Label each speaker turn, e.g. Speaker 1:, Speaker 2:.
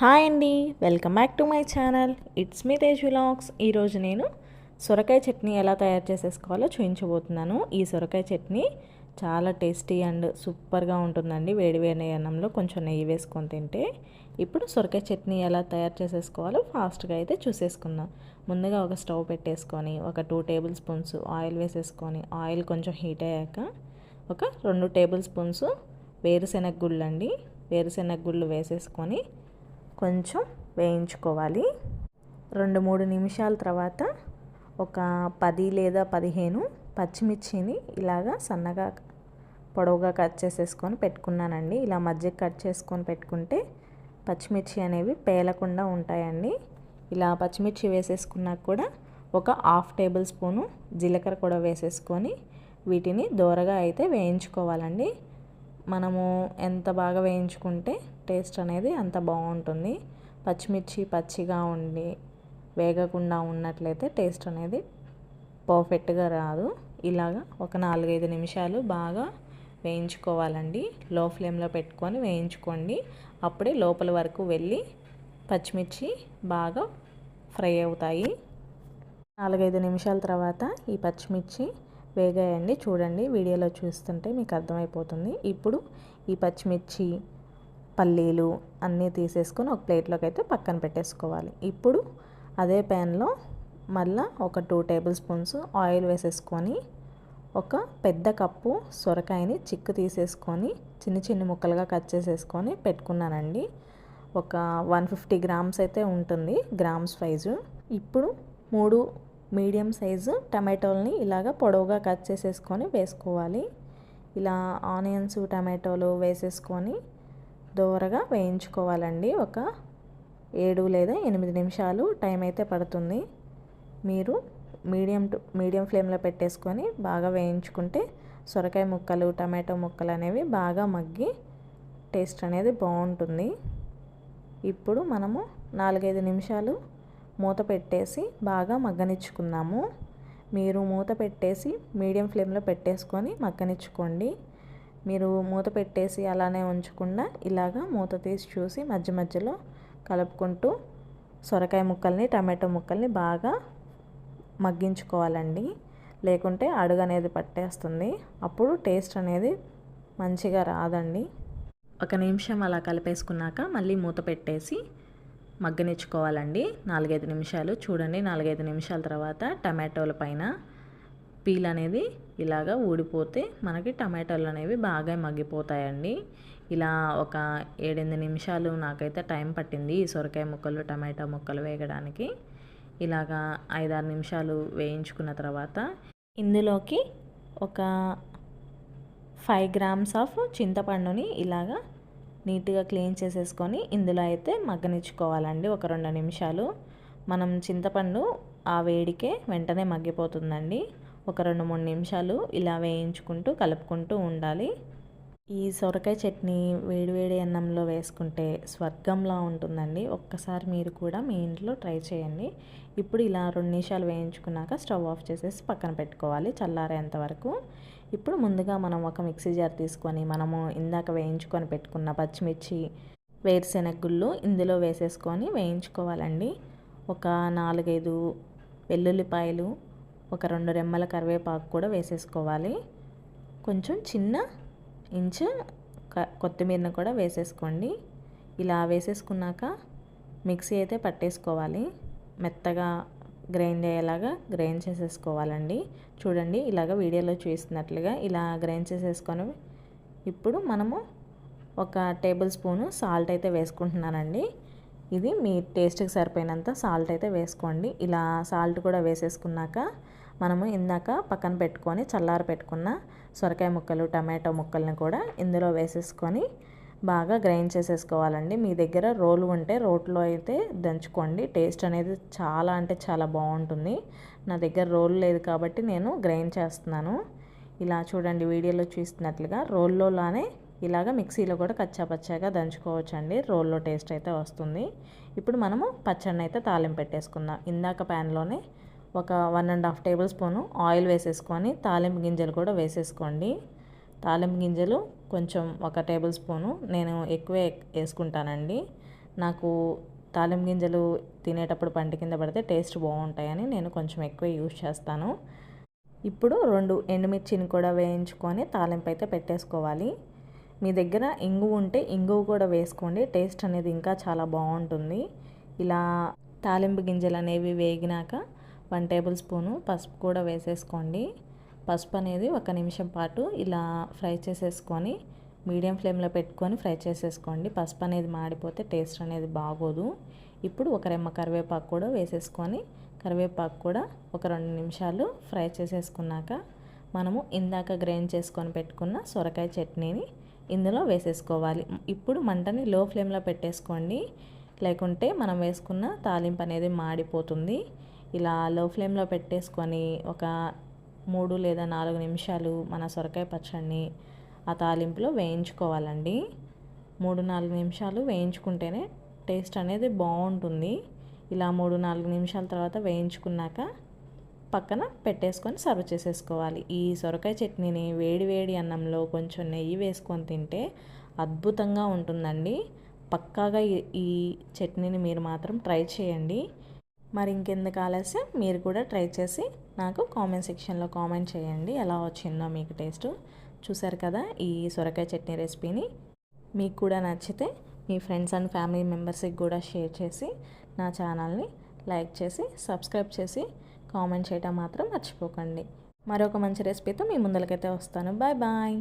Speaker 1: Hi అండి welcome back to my channel. It's me Tej vlogs. ఈరోజు నేను సొరకాయ చట్నీ ఎలా తయారు చేసేసుకోవాలో చూపించబోతున్నాను ఈ సొరకాయ చట్నీ చాలా టేస్టీ అండ్ సూపర్గా ఉంటుందండి. వేడి వేడి అన్నంలో కొంచెం నెయ్యి వేసుకొని తింటే ఇప్పుడు సొరకాయ చట్నీ ఎలా తయారు చేసేసుకోవాలో ఫాస్ట్గా అయితే చూసేసుకుందాం. ముందుగా ఒక స్టవ్ పెట్టేసుకొని ఒక టూ టేబుల్ స్పూన్స్ ఆయిల్ వేసేసుకొని ఆయిల్ కొంచెం హీట్ అయ్యాక ఒక రెండు టేబుల్ స్పూన్స్ వేరుశెనగ గుళ్ళు అండి వేరుశెనగ గుళ్ళు వేసేసుకొని కొంచెం వేయించుకోవాలి. రెండు మూడు నిమిషాల తర్వాత ఒక పది లేదా పదిహేను పచ్చిమిర్చిని ఇలాగా సన్నగా పొడవుగా కట్ చేసేసుకొని పెట్టుకున్నానండి. ఇలా మధ్య కట్ చేసుకొని పెట్టుకుంటే పచ్చిమిర్చి అనేవి పేలకుండా ఉంటాయండి. ఇలా పచ్చిమిర్చి వేసేసుకున్నాక కూడా ఒక హాఫ్ టేబుల్ స్పూను జీలకర్ర కూడా వేసేసుకొని వీటిని దోరగా అయితే వేయించుకోవాలండి. మనము ఎంత బాగా వేయించుకుంటే టేస్ట్ అనేది అంత బాగుంటుంది. పచ్చిమిర్చి పచ్చిగా ఉండి వేగకుండా ఉన్నట్లయితే టేస్ట్ అనేది పర్ఫెక్ట్గా రాదు. ఇలాగా ఒక నాలుగైదు నిమిషాలు బాగా వేయించుకోవాలండి. లో ఫ్లేమ్లో పెట్టుకొని వేయించుకోండి. అప్పుడే లోపల వరకు వెళ్ళి పచ్చిమిర్చి బాగా ఫ్రై అవుతాయి. నాలుగైదు నిమిషాల తర్వాత ఈ పచ్చిమిర్చి వేగాయండి. చూడండి వీడియోలో చూస్తుంటే మీకు అర్థమైపోతుంది. ఇప్పుడు ఈ పచ్చిమిర్చి పల్లీలు అన్నీ తీసేసుకొని ఒక ప్లేట్లోకి అయితే పక్కన పెట్టేసుకోవాలి. ఇప్పుడు అదే ప్యాన్లో మళ్ళీ ఒక టూ టేబుల్ స్పూన్స్ ఆయిల్ వేసేసుకొని ఒక పెద్ద కప్పు సొరకాయని చిక్కు తీసేసుకొని చిన్న చిన్న ముక్కలుగా కట్ చేసేసుకొని పెట్టుకున్నానండి. ఒక వన్ ఫిఫ్టీ గ్రామ్స్ అయితే ఉంటుంది గ్రామ్స్ సైజు. ఇప్పుడు మూడు మీడియం సైజు టమాటోల్ని ఇలాగ పొడవుగా కట్ చేసేసుకొని వేసుకోవాలి. ఇలా ఆనియన్స్ టమాటోలు వేసేసుకొని దోరగా వేయించుకోవాలండి. ఒక ఏడు లేదా ఎనిమిది నిమిషాలు టైం అయితే పడుతుంది. మీరు మీడియం టు మీడియం ఫ్లేమ్లో పెట్టేసుకొని బాగా వేయించుకుంటే సొరకాయ ముక్కలు టమాటో ముక్కలు అనేవి బాగా మగ్గి టేస్ట్ అనేది బాగుంటుంది. ఇప్పుడు మనము నాలుగైదు నిమిషాలు మూత పెట్టేసి బాగా మగ్గనిచ్చుకుందాము. మీరు మూత పెట్టేసి మీడియం ఫ్లేమ్లో పెట్టేసుకొని మగ్గనిచ్చుకోండి. మీరు మూత పెట్టేసి అలానే ఉంచకుండా ఇలాగా మూత తీసి చూసి మధ్య మధ్యలో కలుపుకుంటూ సొరకాయ ముక్కల్ని టమాటో ముక్కల్ని బాగా మగ్గించుకోవాలండి. లేకుంటే అడుగు అనేది పట్టేస్తుంది. అప్పుడు టేస్ట్ అనేది మంచిగా రాదండి. ఒక నిమిషం అలా కలిపేసుకున్నాక మళ్ళీ మూత పెట్టేసి మగ్గనిచ్చుకోవాలండి. నాలుగైదు నిమిషాలు చూడండి. నాలుగైదు నిమిషాల తర్వాత టమాటోల పైన పీల్ అనేది ఇలాగా ఊడిపోతే మనకి టమాటోలు అనేవి బాగా మగ్గిపోతాయండి. ఇలా ఒక ఏడెనిమిది నిమిషాలు నాకైతే టైం పట్టింది ఈ సొరకాయ ముక్కలు టమాటా ముక్కలు వేగడానికి ఇలాగా ఐదారు నిమిషాలు వేయించుకున్న తర్వాత ఇందులోకి ఒక ఫైవ్ గ్రామ్స్ ఆఫ్ చింతపండుని ఇలాగా నీట్గా క్లీన్ చేసేసుకొని ఇందులో అయితే మగ్గనిచ్చుకోవాలండి ఒక రెండు నిమిషాలు. మనం చింతపండు ఆ వేడికే వెంటనే మగ్గిపోతుందండి. ఒక రెండు మూడు నిమిషాలు ఇలా వేయించుకుంటూ కలుపుకుంటూ ఉండాలి. ఈ సొరకాయ చట్నీ వేడివేడి అన్నంలో వేసుకుంటే స్వర్గంలా ఉంటుందండి. ఒక్కసారి మీరు కూడా మీ ఇంట్లో ట్రై చేయండి. ఇప్పుడు ఇలా రెండు నిమిషాలు వేయించుకున్నాక స్టవ్ ఆఫ్ చేసేసి పక్కన పెట్టుకోవాలి చల్లారేంత వరకు. ఇప్పుడు ముందుగా మనం ఒక మిక్సీ జార్ తీసుకొని మనము ఇందాక వేయించుకొని పెట్టుకున్న పచ్చిమిర్చి వేరుశెనగ గుళ్ళు ఇందులో వేసేసుకొని వేయించుకోవాలండి. ఒక నాలుగైదు వెల్లుల్లిపాయలు ఒక రెండు రెమ్మల కరివేపాకు కూడా వేసేసుకోవాలి. కొంచెం చిన్న ఇంచు కొత్తిమీరను కూడా వేసేసుకోండి. ఇలా వేసేసుకున్నాక మిక్సీ అయితే పట్టేసుకోవాలి. మెత్తగా గ్రైండ్ అయ్యేలాగా గ్రైండ్ చేసేసుకోవాలండి. చూడండి ఇలాగ వీడియోలో చూస్తున్నట్లుగా ఇలా గ్రైండ్ చేసేసుకొని ఇప్పుడు మనము ఒక టేబుల్ స్పూను సాల్ట్ అయితే వేసుకుంటున్నానండి. ఇది మీ టేస్ట్కి సరిపోయినంత సాల్ట్ అయితే వేసుకోండి. ఇలా సాల్ట్ కూడా వేసేసుకున్నాక మనము ఇందాక పక్కన పెట్టుకొని చల్లార పెట్టుకున్న సొరకాయ ముక్కలు టమాటో ముక్కల్ని కూడా ఇందులో వేసేసుకొని బాగా గ్రైండ్ చేసేసుకోవాలండి. మీ దగ్గర రోలు ఉంటే రోట్లో అయితే దంచుకోండి. టేస్ట్ అనేది చాలా అంటే చాలా బాగుంటుంది. నా దగ్గర రోల్ లేదు కాబట్టి నేను గ్రైండ్ చేస్తున్నాను. ఇలా చూడండి వీడియోలో చూస్తున్నట్లుగా రోల్లోలానే ఇలాగ మిక్సీలో కూడా కచ్చాపచ్చాగా దంచుకోవచ్చండి. రోల్లో టేస్ట్ అయితే వస్తుంది. ఇప్పుడు మనము పచ్చడిని అయితే తాలింపు పెట్టేసుకుందాం. ఇందాక ప్యాన్లోనే ఒక one and half tablespoon oil వేసేసుకొని తాలింపు గింజలు కూడా వేసేసుకోండి. తాలింపు గింజలు కొంచెం ఒక టేబుల్ స్పూను నేను ఎక్కువే వేసుకుంటానండి. నాకు తాలింపు గింజలు తినేటప్పుడు పంట కింద పడితే టేస్ట్ బాగుంటాయని నేను కొంచెం ఎక్కువ యూజ్ చేస్తాను. ఇప్పుడు రెండు ఎండుమిర్చిని కూడా వేయించుకొని తాలింపు అయితే పెట్టేసుకోవాలి. మీ దగ్గర ఇంగువ ఉంటే ఇంగువ కూడా వేసుకోండి టేస్ట్ అనేది ఇంకా చాలా బాగుంటుంది. ఇలా తాలింపు గింజలు అనేవి వేగినాక వన్ టేబుల్ స్పూను పసుపు కూడా వేసేసుకోండి. పసుపు అనేది ఒక నిమిషం పాటు ఇలా ఫ్రై చేసేసుకొని మీడియం ఫ్లేమ్లో పెట్టుకొని ఫ్రై చేసేసుకోండి. పసుపు అనేది మాడిపోతే టేస్ట్ అనేది బాగోదు. ఇప్పుడు ఒక రెమ్మ కరివేపాకు కూడా వేసేసుకొని కరివేపాకు కూడా ఒక రెండు నిమిషాలు ఫ్రై చేసేసుకున్నాక మనము ఇందాక గ్రైండ్ చేసుకొని పెట్టుకున్న సొరకాయ చట్నీని ఇందులో వేసేసుకోవాలి. ఇప్పుడు మంటని లో ఫ్లేమ్లో పెట్టేసుకోండి. లేకుంటే మనం వేసుకున్న తాలింపు అనేది మాడిపోతుంది. ఇలా లో ఫ్లేమ్లో పెట్టేసుకొని ఒక మూడు లేదా నాలుగు నిమిషాలు మన సొరకాయ పచ్చడిని ఆ తాలింపులో వేయించుకోవాలండి. మూడు నాలుగు నిమిషాలు వేయించుకుంటేనే టేస్ట్ అనేది బాగుంటుంది. ఇలా మూడు నాలుగు నిమిషాల తర్వాత వేయించుకున్నాక పక్కన పెట్టేసుకొని సర్వ్ చేసేసుకోవాలి. ఈ సొరకాయ చట్నీని వేడి వేడి అన్నంలో కొంచెం నెయ్యి వేసుకొని తింటే అద్భుతంగా ఉంటుందండి. పక్కాగా ఈ చట్నీని మీరు మాత్రం ట్రై చేయండి. మరి ఇంకెందుకు ఆలస్యం? మీరు కూడా ట్రై చేసి నాకు కామెంట్ సెక్షన్లో కామెంట్ చేయండి. ఎలా వచ్చిందో మీకు టేస్ట్. చూసారు కదా ఈ సొరకాయ చట్నీ రెసిపీని. మీకు కూడా నచ్చితే మీ ఫ్రెండ్స్ అండ్ ఫ్యామిలీ మెంబర్స్కి కూడా షేర్ చేసి నా ఛానల్ని లైక్ చేసి సబ్స్క్రైబ్ చేసి కామెంట్ చేయటం మాత్రం మర్చిపోకండి. మరొక మంచి రెసిపీతో మీ ముందలకైతే వస్తాను. Bye bye.